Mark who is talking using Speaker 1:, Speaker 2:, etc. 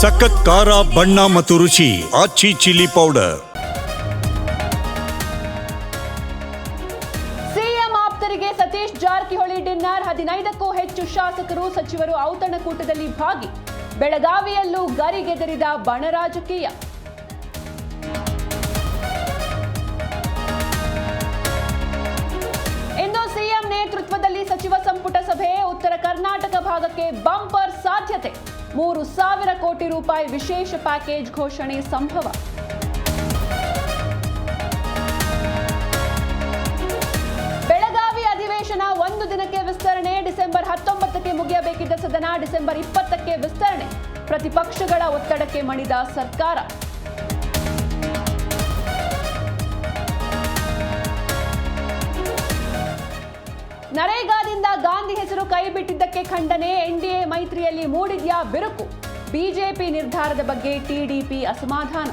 Speaker 1: ಸಖತ್ ಖಾರ, ಬಣ್ಣ ಮತ್ತು ರುಚಿ, ಆಚಿ ಚಿಲ್ಲಿ ಪೌಡರ್.
Speaker 2: ಸಿಎಂ ಆಪ್ತರಿಗೆ ಸತೀಶ್ ಜಾರಕಿಹೊಳಿ ಡಿನ್ನರ್ ಹದಿನೈದಕ್ಕೂ ಹೆಚ್ಚು ಶಾಸಕರು, ಸಚಿವರು ಔತಣಕೂಟದಲ್ಲಿ ಭಾಗಿ. ಬೆಳಗಾವಿಯಲ್ಲೂ ಗರಿಗೆದರಿದ ಬಣ ರಾಜಕೀಯ ಕರ್ನಾಟಕ ಭಾಗಕ್ಕೆ ಬಂಪರ್ ಸಾಧ್ಯತೆ. ಮೂರು ಸಾವಿರ ಕೋಟಿ ರೂಪಾಯಿ ವಿಶೇಷ ಪ್ಯಾಕೇಜ್ ಘೋಷಣೆ ಸಂಭವ. ಬೆಳಗಾವಿ ಅಧಿವೇಶನ ಒಂದು ದಿನಕ್ಕೆ ವಿಸ್ತರಣೆ, ಡಿಸೆಂಬರ್ ಹತ್ತೊಂಬತ್ತಕ್ಕೆ ಮುಗಿಯಬೇಕಿದ್ದ ಸದನ ಡಿಸೆಂಬರ್ ಇಪ್ಪತ್ತಕ್ಕೆ ವಿಸ್ತರಣೆ. ಪ್ರತಿಪಕ್ಷಗಳ ಒತ್ತಡಕ್ಕೆ ಮಣಿದ ಸರ್ಕಾರ. ನರೇಗಾದಿಂದ ಗಾಂಧಿ ಹೆಸರು ಕೈಬಿಟ್ಟಿದ್ದಕ್ಕೆ ಖಂಡನೆ ಎನ್ಡಿಎ ಮೈತ್ರಿಯಲ್ಲಿ ಮೂಡಿದ್ಯಾ ಬಿರುಕು. ಬಿಜೆಪಿ ನಿರ್ಧಾರದ ಬಗ್ಗೆ ಟಿಡಿಪಿ ಅಸಮಾಧಾನ.